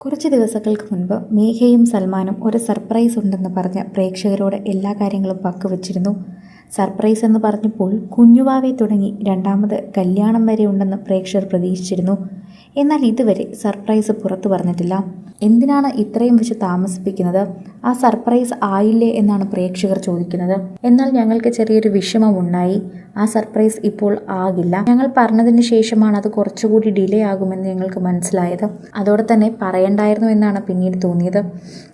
കുറച്ച് ദിവസങ്ങൾക്ക് മുൻപ് മേഘയും സൽമാനും ഒരു സർപ്രൈസ് ഉണ്ടെന്ന് പറഞ്ഞ് പ്രേക്ഷകരോട് എല്ലാ കാര്യങ്ങളും പങ്കുവച്ചിരുന്നു. സർപ്രൈസ് എന്ന് പറഞ്ഞപ്പോൾ കുഞ്ഞുവാവെ തുടങ്ങി രണ്ടാമത് കല്യാണം വരെ ഉണ്ടെന്ന് പ്രേക്ഷകർ പ്രതീക്ഷിച്ചിരുന്നു. എന്നാൽ ഇതുവരെ സർപ്രൈസ് പുറത്തു പറഞ്ഞിട്ടില്ല. എന്തിനാണ് ഇത്രയും വെച്ച് താമസിപ്പിക്കുന്നത്? ആ സർപ്രൈസ് ആയില്ലേ എന്നാണ് പ്രേക്ഷകർ ചോദിക്കുന്നത്. എന്നാൽ ഞങ്ങൾക്ക് ചെറിയൊരു വിഷമം ഉണ്ടായി. ആ സർപ്രൈസ് ഇപ്പോൾ ആകില്ല. ഞങ്ങൾ പറഞ്ഞതിന് ശേഷമാണ് അത് കുറച്ചുകൂടി ഡിലേ ആകുമെന്ന് ഞങ്ങൾക്ക് മനസ്സിലായത്. അതോടെ തന്നെ പറയണ്ടായിരുന്നു എന്നാണ് പിന്നീട് തോന്നിയത്.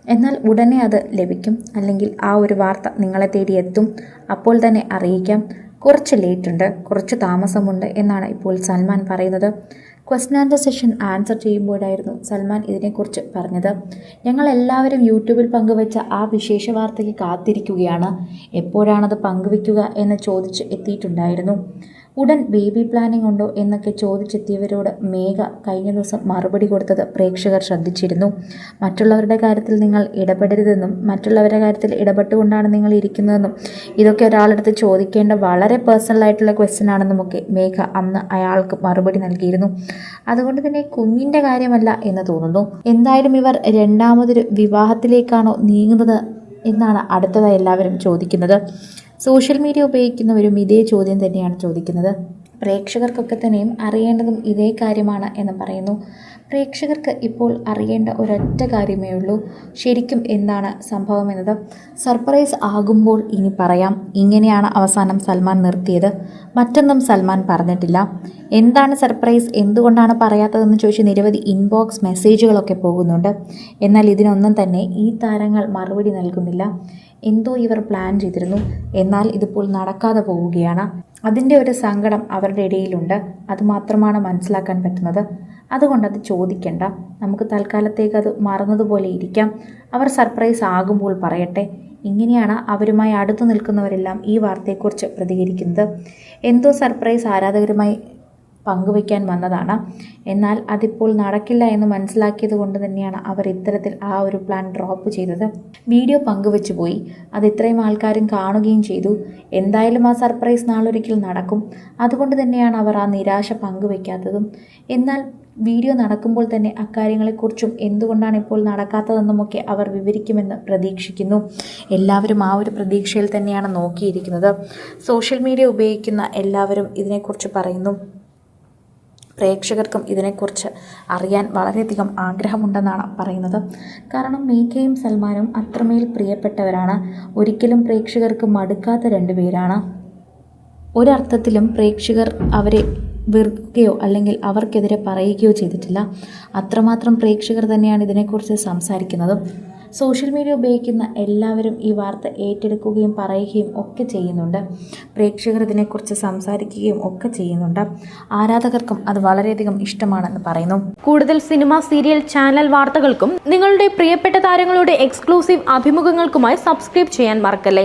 എന്നാൽ ഉടനെ അത് ലഭിക്കും. അല്ലെങ്കിൽ ആ ഒരു വാർത്ത നിങ്ങളെ തേടി എത്തും. അപ്പോൾ തന്നെ അറിയിക്കാം. കുറച്ച് ലേറ്റ് ഉണ്ട് കുറച്ച് താമസമുണ്ട് എന്നാണ് ഇപ്പോൾ സൽമാൻ പറയുന്നത്. ക്വസ്റ്റൻ ആൻഡ് സെഷൻ ആൻസർ ചെയ്യുമ്പോഴായിരുന്നു സൽമാൻ ഇതിനെക്കുറിച്ച് പറഞ്ഞത്. ഞങ്ങൾ എല്ലാവരും യൂട്യൂബിൽ പങ്കുവച്ച ആ വിശേഷ വാർത്തയ്ക്ക് കാത്തിരിക്കുകയാണ്. എപ്പോഴാണത് പങ്കുവയ്ക്കുക എന്ന് ചോദിച്ച് എത്തിയിട്ടുണ്ടായിരുന്നു. ഉടൻ ബേബി പ്ലാനിംഗ് ഉണ്ടോ എന്നൊക്കെ ചോദിച്ചെത്തിയവരോട് മേഘ കഴിഞ്ഞ ദിവസം മറുപടി കൊടുത്തത് പ്രേക്ഷകർ ശ്രദ്ധിച്ചിരുന്നു. മറ്റുള്ളവരുടെ കാര്യത്തിൽ നിങ്ങൾ ഇടപെടരുതെന്നും മറ്റുള്ളവരുടെ കാര്യത്തിൽ ഇടപെട്ടുകൊണ്ടാണ് നിങ്ങൾ ഇരിക്കുന്നതെന്നും ഇതൊക്കെ ഒരാളെടുത്ത് ചോദിക്കേണ്ട വളരെ പേഴ്സണൽ ആയിട്ടുള്ള ക്വസ്റ്റ്യൻ ആണെന്നുമൊക്കെ മേഘ അന്ന് അയാൾക്ക് മറുപടി നൽകിയിരുന്നു. അതുകൊണ്ട് തന്നെ കുഞ്ഞിന്റെ കാര്യമല്ല എന്ന് തോന്നുന്നു. എന്തായാലും ഇവർ രണ്ടാമതൊരു വിവാഹത്തിലേക്കാണോ നീങ്ങുന്നത് എന്നാണ് അടുത്തതായി എല്ലാവരും ചോദിക്കുന്നത്. സോഷ്യൽ മീഡിയ ഉപയോഗിക്കുന്നവരും ഇതേ ചോദ്യം തന്നെയാണ് ചോദിക്കുന്നത്. പ്രേക്ഷകർക്കൊക്കെ തന്നെയും അറിയേണ്ടതും ഇതേ കാര്യമാണ് എന്ന് പറയുന്നു. പ്രേക്ഷകർക്ക് ഇപ്പോൾ അറിയേണ്ട ഒരൊറ്റ കാര്യമേ ഉള്ളൂ. ശരിക്കും എന്താണ് സംഭവം എന്നത്? സർപ്രൈസ് ആകുമ്പോൾ ഇനി പറയാം. ഇങ്ങനെയാണ് അവസാനം സൽമാൻ നിർത്തിയത്. മറ്റൊന്നും സൽമാൻ പറഞ്ഞിട്ടില്ല. എന്താണ് സർപ്രൈസ്? എന്തുകൊണ്ടാണ് പറയാത്തതെന്ന് ചോദിച്ച് നിരവധി ഇൻബോക്സ് മെസ്സേജുകളൊക്കെ പോകുന്നുണ്ട്. എന്നാൽ ഇതിനൊന്നും തന്നെ ഈ താരങ്ങൾ മറുപടി നൽകുന്നില്ല. എന്തോ ഇവർ പ്ലാൻ ചെയ്തിരുന്നു. എന്നാൽ ഇതിപ്പോൾ നടക്കാതെ പോവുകയാണ്. അതിന്റെ ഒരു സങ്കടം അവരുടെ ഇടയിലുണ്ട്. അതുമാത്രമാണ് മനസ്സിലാക്കാൻ പറ്റുന്നത്. അതുകൊണ്ട് അത് ചോദിക്കണ്ട. നമുക്ക് തൽക്കാലത്തേക്ക് അത് മറന്നതുപോലെ ഇരിക്കാം. അവർ സർപ്രൈസ് ആകുമ്പോൾ പറയട്ടെ. ഇങ്ങനെയാണ് അവരുമായി അടുത്തു നിൽക്കുന്നവരെല്ലാം ഈ വാർത്തയെക്കുറിച്ച് പ്രതികരിക്കുന്നത്. എന്തോ സർപ്രൈസ് ആരാധകരുമായി പങ്കുവയ്ക്കാൻ വന്നതാണ്. എന്നാൽ അതിപ്പോൾ നടക്കില്ല എന്ന് മനസ്സിലാക്കിയത് കൊണ്ട് തന്നെയാണ് അവർ ഇത്തരത്തിൽ ആ ഒരു പ്ലാൻ ഡ്രോപ്പ് ചെയ്തത്. വീഡിയോ പങ്കുവെച്ചു പോയി. അത് ഇത്രയും ആൾക്കാരും കാണുകയും ചെയ്തു. എന്തായാലും ആ സർപ്രൈസ് നാളൊരിക്കൽ നടക്കും. അതുകൊണ്ട് തന്നെയാണ് അവർ ആ നിരാശ പങ്കുവെക്കാത്തതും എന്നാൽ വീഡിയോ നടക്കുമ്പോൾ തന്നെ അക്കാര്യങ്ങളെക്കുറിച്ചും എന്തുകൊണ്ടാണ് ഇപ്പോൾ നടക്കാത്തതെന്നുമൊക്കെ അവർ വിവരിക്കുമെന്ന് പ്രതീക്ഷിക്കുന്നു. എല്ലാവരും ആ ഒരു പ്രതീക്ഷയിൽ തന്നെയാണ് നോക്കിയിരിക്കുന്നത്. സോഷ്യൽ മീഡിയ ഉപയോഗിക്കുന്ന എല്ലാവരും ഇതിനെക്കുറിച്ച് പറയുന്നു. പ്രേക്ഷകർക്കും ഇതിനെക്കുറിച്ച് അറിയാൻ വളരെയധികം ആഗ്രഹമുണ്ടെന്നാണ് പറയുന്നത്. കാരണം മേഘയും സൽമാനും അത്രമേൽ പ്രിയപ്പെട്ടവരാണ്. ഒരിക്കലും പ്രേക്ഷകർക്ക് മടുക്കാത്ത രണ്ടുപേരാണ് ഒരർത്ഥത്തിലും പ്രേക്ഷകർ അവരെ വെറുക്കുകയോ അല്ലെങ്കിൽ അവർക്കെതിരെ പറയുകയോ ചെയ്തിട്ടില്ല. അത്രമാത്രം പ്രേക്ഷകർ തന്നെയാണ് ഇതിനെക്കുറിച്ച് സംസാരിക്കുന്നതും. സോഷ്യൽ മീഡിയ ഉപയോഗിക്കുന്ന എല്ലാവരും ഈ വാർത്ത ഏറ്റെടുക്കുകയും പറയുകയും ഒക്കെ ചെയ്യുന്നുണ്ട്. പ്രേക്ഷകർ ഇതിനെക്കുറിച്ച് സംസാരിക്കുകയും ഒക്കെ ചെയ്യുന്നുണ്ട്. ആരാധകർക്കും അത് വളരെയധികം ഇഷ്ടമാണെന്ന് പറയുന്നു. കൂടുതൽ സിനിമ സീരിയൽ ചാനൽ വാർത്തകൾക്കും നിങ്ങളുടെ പ്രിയപ്പെട്ട താരങ്ങളുടെ എക്സ്ക്ലൂസീവ് അഭിമുഖങ്ങൾക്കുമായി സബ്സ്ക്രൈബ് ചെയ്യാൻ മറക്കല്ലേ?